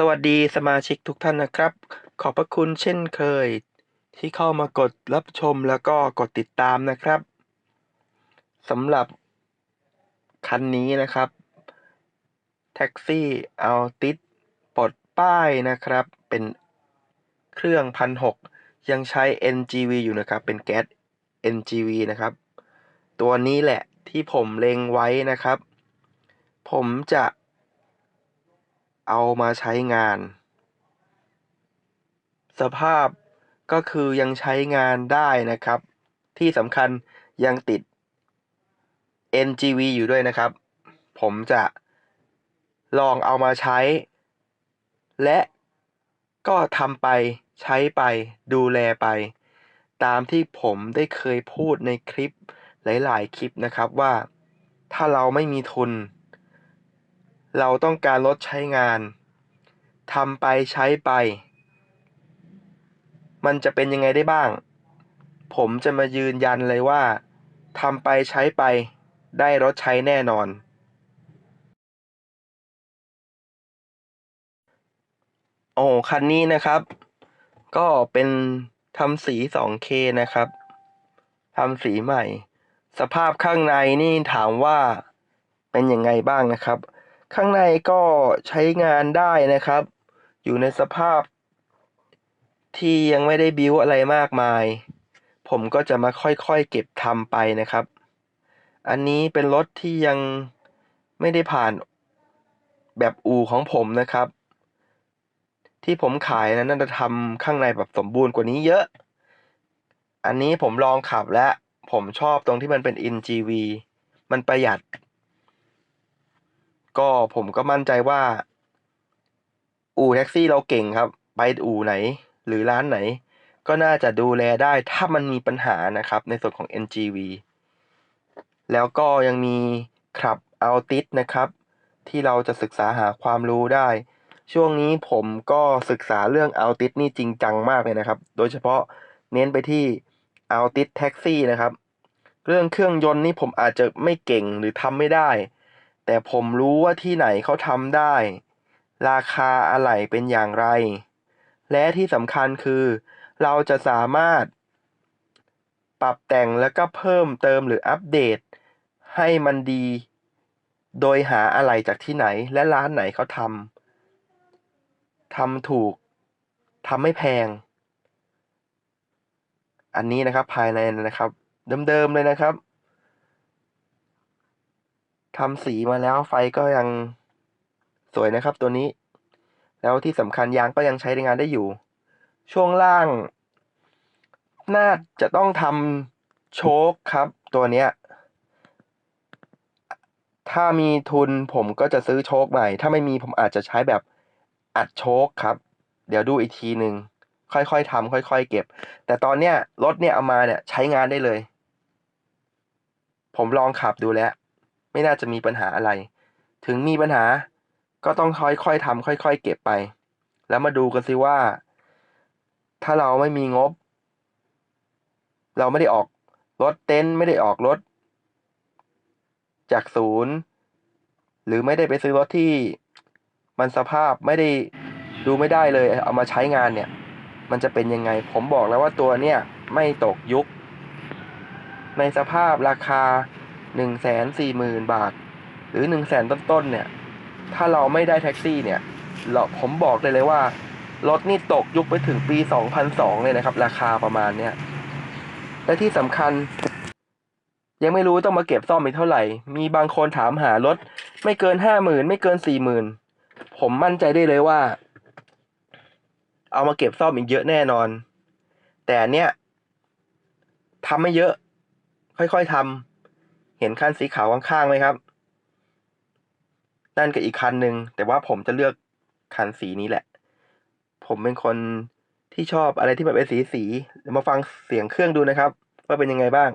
สวัสดีสมาชิกทุกท่านนะครับ ขอบพระคุณเช่นเคย ที่เข้ามากดรับชมแล้วก็กดติดตามนะครับสำหรับ คันนี้นะครับ แท็กซี่เอาติดปลดป้ายนะครับ เป็นเครื่องพันหกยังใช้ NGV อยู่นะครับ เป็นแก๊ส NGV นะครับ ตัวนี้แหละที่ผมเล็งไว้นะครับ ผมจะ เอามาใช้งาน สภาพก็คือยังใช้งานได้นะครับ ที่สำคัญยังติด NGV อยู่ด้วยนะครับ ผมจะลองเอามาใช้ และก็ทำไปใช้ไปดูแลไป ตามที่ผมได้เคยพูดในคลิปหลาย ๆ คลิปนะครับว่าถ้าเราไม่มีทุน เราต้องการลดใช้งานทำไปใช้ไป มันจะเป็นยังไงได้บ้าง ผมจะมายืนยันเลยว่าทำไปใช้ไป ได้รถใช้แน่นอน โอ้คันนี้นะครับ ก็เป็นทำสี 2K นะครับทำสีใหม่ สภาพข้างในนี่ถามว่าเป็นยังไงบ้างนะครับ ข้างในก็ใช้งานได้นะครับ อยู่ในสภาพ ที่ยังไม่ได้บิวอะไรมากมาย ผมก็จะมาค่อยๆเก็บทำไปนะครับ อันนี้เป็นรถที่ยังไม่ได้ผ่านแบบอูของผมนะครับ ที่ผมขายนั้นน่าจะทำข้างในแบบสมบูรณ์กว่านี้เยอะ อันนี้ผมลองขับแล้ว ผมชอบตรงที่มันเป็น NGV มันประหยัด ก็ผมก็มั่นใจว่า อู่แท็กซี่เราเก่งครับ ไปอู่ไหน หรือร้านไหน ก็น่าจะดูแลได้ถ้ามันมีปัญหานะครับ ในส่วนของ NGV แล้วก็ยังมีขับเอาติสนะครับ ที่เราจะศึกษาหาความรู้ได้ ช่วงนี้ผมก็ศึกษาเรื่องเอาติสนี่จริงจังมากเลยนะครับ โดยเฉพาะเน้นไปที่เอาติสแท็กซี่นะครับ เรื่องเครื่องยนต์นี่ผมอาจจะไม่เก่งหรือทำไม่ได้ แต่ผมรู้ว่าที่ไหนเขาทำได้ ราคาอะไหล่เป็นอย่างไร และที่สำคัญคือ เราจะสามารถ ปรับแต่งแล้วก็เพิ่มเติมหรืออัปเดต ให้มันดี โดยหาอะไหล่จากที่ไหนและร้านไหนเขาทำทำถูกทำไม่แพง อันนี้นะครับภายในนะครับ เดิมๆเลยนะครับ ทำสีมาแล้วไฟก็ยังสวยนะครับตัวนี้ แล้วที่สำคัญยางก็ยังใช้ในงานได้อยู่ ช่วงล่าง น่าจะต้องทำโชคครับ ตัวเนี้ย ถ้ามีทุนผมก็จะซื้อโชคใหม่ ถ้าไม่มีผมอาจจะใช้แบบอัดโชคครับ เดี๋ยวดูอีกทีหนึ่งค่อยๆทำค่อย ๆ เก็บ แต่ตอนเนี้ยรถเนี่ยเอามาเนี่ยใช้งานได้เลย ผมลองขับดูแล้ว ไม่น่าจะมีปัญหาอะไร ถึงมีปัญหาก็ต้องค่อยๆทำค่อย ๆ เก็บไป แล้วมาดูกันสิว่า ถ้าเราไม่มีงบ เราไม่ได้ออกรถเต็นท์ไม่ได้ออกรถ จากศูนย์ หรือไม่ได้ไปซื้อรถที่มันสภาพไม่ได้ดูไม่ได้เลย เอามาใช้งานเนี่ย มันจะเป็นยังไง ผมบอกแล้วว่าตัวเนี่ยไม่ตกยุค ในสภาพราคา หนึ่งแสนสี่หมื่นบาท หรือหนึ่งแสนต้นๆเนี่ย ถ้าเราไม่ได้แท็กซี่เนี่ยเราผมบอกเลยเลยว่ารถนี่ตกยุคไปถึงปี 2002 เลยนะครับ ราคาประมาณเนี้ย และที่สำคัญ ยังไม่รู้ต้องมาเก็บซ่อมอีกเท่าไหร่ มีบางคนถามหารถ ไม่เกินห้าหมื่นไม่เกินสี่หมื่นผมมั่นใจได้เลยว่า เอามาเก็บซ่อมอีกเยอะแน่นอน แต่เนี้ยทำไม่เยอะ ค่อยๆทำ เห็นคันสีขาวข้างๆไหมครับ นั่นก็อีกคันหนึ่งแต่ว่าผมจะเลือกคันสีนี้แหละ ผมเป็นคนที่ชอบอะไรที่แบบเป็นสีสีๆเดี๋ยวมาฟังเสียงเครื่องดูนะครับ ว่าเป็นยังไงบ้าง